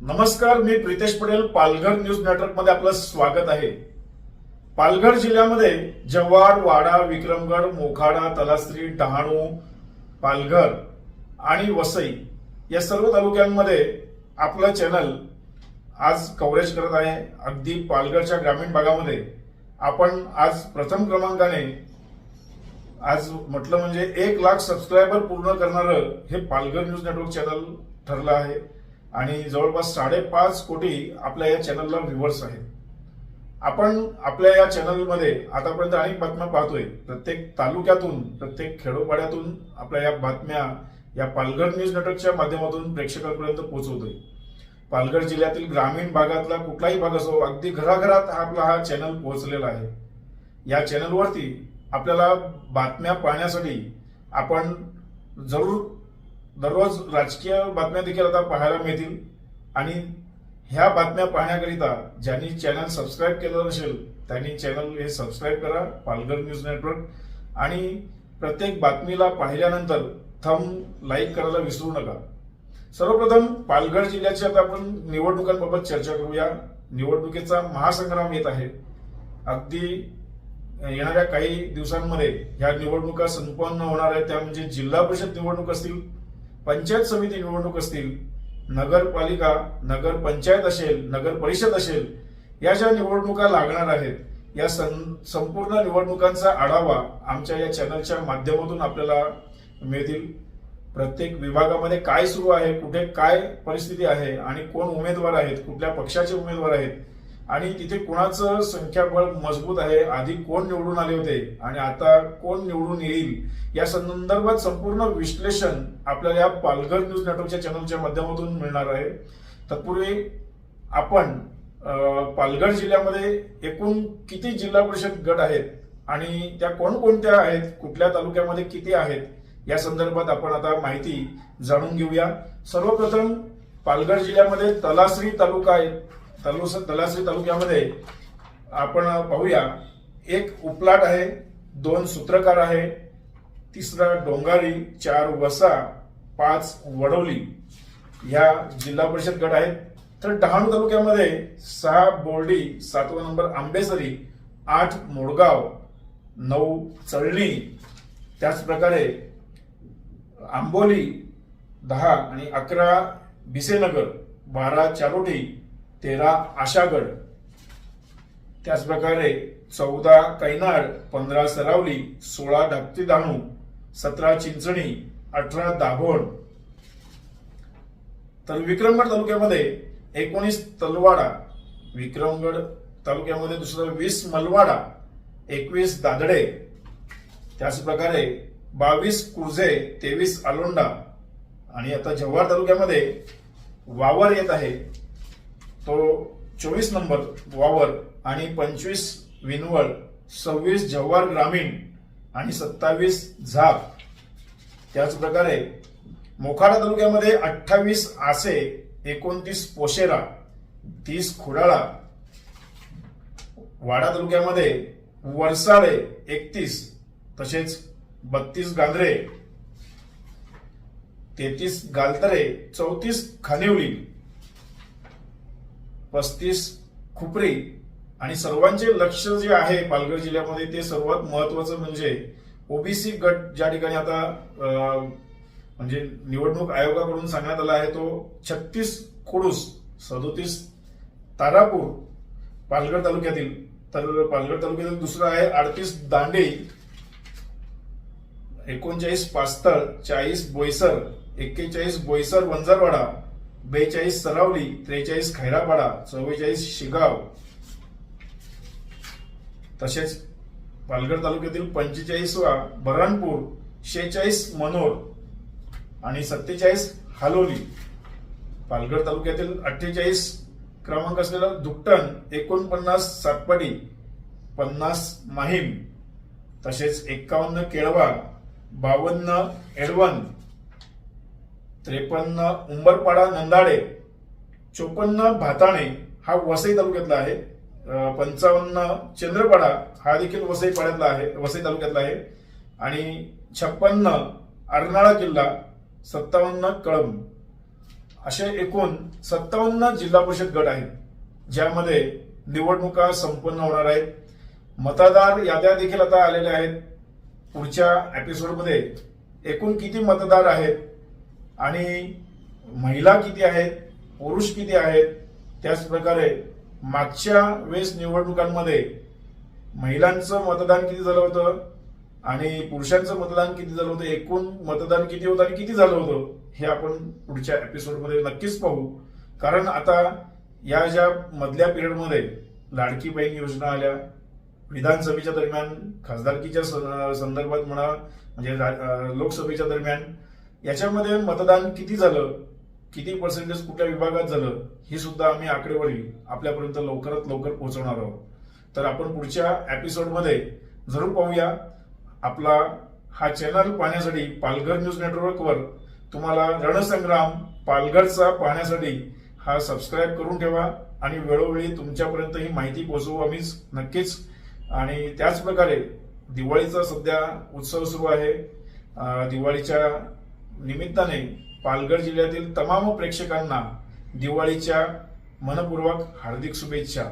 नमस्कार मी प्रितेश पटेल पालघर न्यूज नेटवर्कमध्ये आपलं स्वागत आहे. पालघर जिल्ह्यामध्ये जव्हार वाडा विक्रमगड मोखाडा तलासरी डहाणू पालघर आणि वसई या सर्व तालुक्यांमध्ये आपलं चॅनल आज कव्हरेज करत आहे. अगदी पालघरच्या ग्रामीण भागामध्ये आपण आज प्रथम क्रमांकाने आज म्हटलं म्हणजे एक लाख सबस्क्रायबर पूर्ण करणारं हे पालघर न्यूज नेटवर्क चॅनल ठरलं आहे. आणि जवळपास साडेपाच कोटी आपल्या या चॅनलला व्ह्युअर्स आहेत. आपण आपल्या या चॅनलमध्ये आतापर्यंत अनेक बातम्या पाहतोय. प्रत्येक तालुक्यातून प्रत्येक खेडोपाड्यातून आपल्या या बातम्या या पालघर न्यूज नेटवर्कच्या माध्यमातून प्रेक्षकांपर्यंत पोहोचवतोय. पालघर जिल्ह्यातील ग्रामीण भागातला कुठलाही भाग असो अगदी घराघरात हा आपला हा चॅनल पोहोचलेला आहे. या चॅनलवरती आपल्याला बातम्या पाहण्यासाठी आपण जरूर दररोज राजकीय बातम्या देखील आता पाहायला मिळतील. आणि ह्या बातम्या पाहण्याकरिता ज्यांनी चॅनल सबस्क्राईब केलं नसेल त्यांनी चॅनल हे सबस्क्राईब करा पालघर न्यूज नेटवर्क आणि प्रत्येक बातमीला पाहिल्यानंतर थम लाईक करायला विसरू नका. सर्वप्रथम पालघर जिल्ह्याची आता आपण निवडणुकांबाबत चर्चा करूया. निवडणुकीचा महासंग्राम येत आहे. अगदी येणाऱ्या काही दिवसांमध्ये ह्या निवडणुका संपन्न होणार आहेत. त्या म्हणजे जिल्हा परिषद निवडणूक असतील पंचायत समिती निवडणूक असतील नगरपालिका नगर पंचायत असेल नगर परिषद असेल या ज्या निवडणुका लागणार आहेत या सं- संपूर्ण निवडणुकांचा आढावा आमच्या या चॅनलच्या माध्यमातून आपल्याला मिळतील. प्रत्येक विभागामध्ये काय सुरू आहे कुठे काय परिस्थिती आहे आणि कोण उमेदवार आहेत कुठल्या पक्षाचे उमेदवार आहेत आणि तिथे कोणाचं संख्याबळ मजबूत आहे आधी कोण निवडून आले होते आणि आता कोण निवडून येईल या संदर्भात संपूर्ण विश्लेषण आपल्याला या पालघर न्यूज नेटवर्कच्या चॅनलच्या माध्यमातून मिळणार आहे. तत्पूर्वी आपण पालघर जिल्ह्यामध्ये एकूण किती जिल्हा परिषद गट आहेत आणि त्या कोणकोणत्या आहेत कुठल्या तालुक्यामध्ये किती आहेत या संदर्भात आपण आता माहिती जाणून घेऊया. सर्वप्रथम पालघर जिल्ह्यामध्ये तलासरी तालुका आहे. तलुस तलासरी तालुक्यामध्ये आपण पाहूया. एक उपलाट आहे दोन सूत्रकार आहे तिसरा डोंगारी चार वसा पाच वडवली ह्या जिल्हा परिषद गट आहेत. तर डहाणू तालुक्यामध्ये सहा बोर्डी सातवा नंबर आंबेसरी आठ मोडगाव नऊ चळणी त्याचप्रकारे आंबोली दहा आणि अकरा भिसेनगर बारा चारोटी तेरा आशागड. त्याच प्रकारे चौदा कैनाड पंधरा सरावली सोळा धाकटी दाणू सतरा चिंचणी अठरा दाभोण. तर विक्रमगड तालुक्यामध्ये एकोणीस तलवाडा विक्रमगड तालुक्यामध्ये दुसरं वीस मलवाडा एकवीस दादडे. त्याचप्रकारे बावीस कुर्झे तेवीस आलोंडा. आणि आता जव्हार तालुक्यामध्ये वावर येत आहे. तो चोवीस नंबर वावर आणि पंचवीस विनवळ सव्वीस जव्हार ग्रामीण आणि सत्तावीस झाप त्याच प्रकारे मोखाडा तालुक्यामध्ये अठ्ठावीस आसे एकोणतीस पोशेरा तीस खुडाळा. वाडा तालुक्यामध्ये वरसाळे एकतीस तसेच बत्तीस गांधरे तेहतीस गालतरे चौतीस खानिवली. पस्तीस खुपरी आणि सर्वांचे लक्ष जे आहे पालघर जिल्ह्यामध्ये ते सर्वात महत्वाचं म्हणजे ओबीसी गट ज्या ठिकाणी आता म्हणजे निवडणूक आयोगाकडून सांगण्यात आला आहे तो छत्तीस खोडूस सदोतीस तारापूर पालघर तालुक्यातील. तर पालघर तालुक्यातील दुसरं आहे अडतीस दांडे एकोणचाळीस पास्तळ चाळीस बोईसर एक्केचाळीस बोईसर वंजारवाडा बेचाळीस सरावली त्रेचाळीस खैरापाडा चव्वेचाळीस शिगाव. तसेच पालघर तालुक्यातील पंचेचाळीसवा बऱ्हाणपूर शेहेचाळीस मनोर आणि सत्तेचाळीस हालोली. पालघर तालुक्यातील अठ्ठेचाळीस क्रमांक असलेला दुकटण एकोणपन्नास सातपाडी पन्नास माहीम. तसेच एक्कावन्न केळवा बावन्न एडवन त्रेपन्न उंबरपाडा नंदाडे चोपन्न भाताणे हा वसई तालुक्यातला आहे. पंचावन्न चंद्रपाडा हा देखील वसई पाड्यातला आहे वसई तालुक्यातला आहे. आणि छप्पन्न अर्नाळा किल्ला सत्तावन्न कळंब. असे एकूण सत्तावन्न जिल्हा परिषद गट आहेत ज्यामध्ये निवडणुका संपन्न होणार आहेत. मतदार याद्या देखील आता आलेल्या आहेत. पुढच्या एपिसोडमध्ये एकूण किती मतदार आहेत आणि महिला किती आहेत पुरुष किती आहेत त्याचप्रकारे मागच्या वेळेस निवडणुकांमध्ये महिलांचं मतदान किती झालं होतं आणि पुरुषांचं मतदान किती झालं होतं एकूण मतदान किती होतं आणि किती झालं होतं हे आपण पुढच्या एपिसोडमध्ये नक्कीच पाहू. कारण आता या ज्या मधल्या पिरियडमध्ये लाडकी बहीण योजना आल्या विधानसभेच्या दरम्यान खासदारकीच्या संदर्भात म्हणा म्हणजे लोकसभेच्या दरम्यान याच्यामध्ये मतदान किती झालं? किती पर्सेंटेज कुठल्या विभागात झालं? ही सुद्धा आम्ही आकडेवारी आपल्यापर्यंत लवकरात लवकर पोहोचवणार आहोत. तर आपण पुढच्या एपिसोडमध्ये जरूर पाहूया. आपला हा चॅनल पाहण्यासाठी पालघर न्यूज नेटवर्कवर तुम्हाला रणसंग्राम पालघरचा पाहण्यासाठी हा सबस्क्राईब करून ठेवा आणि वेळोवेळी तुमच्यापर्यंत ही माहिती पोहोचवू आम्ही नक्कीच. आणि त्याच प्रकारे दिवाळीचा सध्या उत्सव सुरू आहे. दिवाळीच्या निमित्ताने पालघर जिल्ह्यातील तमाम प्रेक्षकांना दिवाळीच्या मनपूर्वक हार्दिक शुभेच्छा.